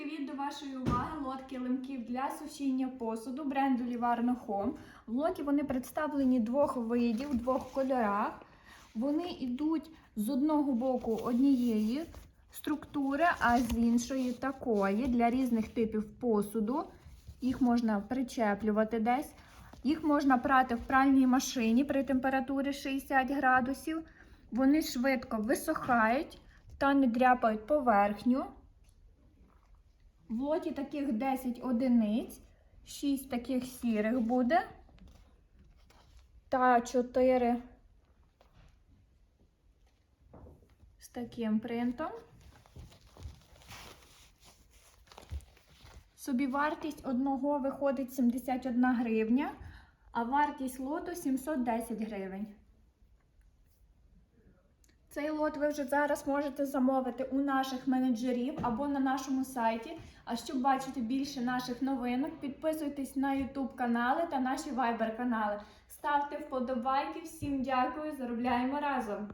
привіт до вашої уваги! Лот килимків для сушіння посуду бренду Livarno Home. В лоті вони представлені двох видів, двох кольорах. Вони йдуть з одного боку однієї структури, а з іншої такої для різних типів посуду. Їх можна причеплювати десь. Їх можна прати в пральній машині при температурі 60 градусів. Вони швидко висохають та не дряпають поверхню. В лоті таких 10 одиниць, 6 таких сірих буде та 4 з таким принтом. Собівартість одного виходить 71 гривня, а вартість лоту 710 гривень. Цей лот ви вже зараз можете замовити у наших менеджерів або на нашому сайті. А щоб бачити більше наших новинок, підписуйтесь на YouTube канали та наші Viber канали. Ставте вподобайки. Всім дякую, заробляємо разом!